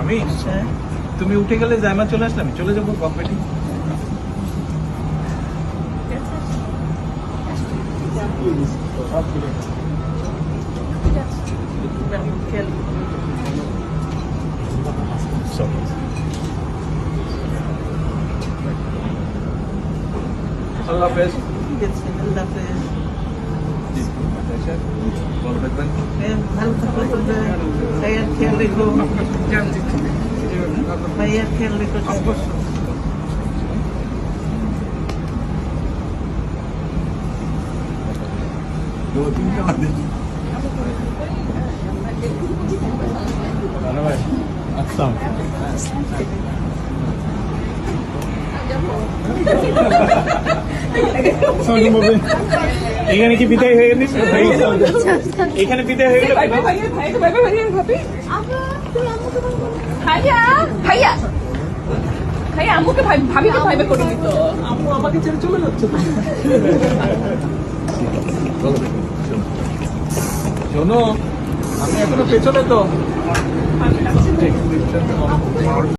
আমি? হ্যাঁ। তুমি উঠে গেলে জায়মা চলে আসলে আমি চলে যাব কম্পিটি তেমন আল্লাহ হাফেজ ঠিক আছে আল্লাহ হাফেজ ভালো থাকবেন হ্যাঁ, ভালো থাকো তোমরা ভাইয়ার খেয়াল রেখো ভাইয়ার খেয়াল রেখো এখানে কি বিদায় হয়ে গেলি? এখানে বিদায় হয়ে গেল ভাইয়া ভাইয়া ভাইয়া আম্মুকে ভাই ভাবিকে ভাইবে করে দিত আম্মু আমাকে ছেড়ে চলে যাচ্ছে। শোনো আমি এখনও পেছনে তো।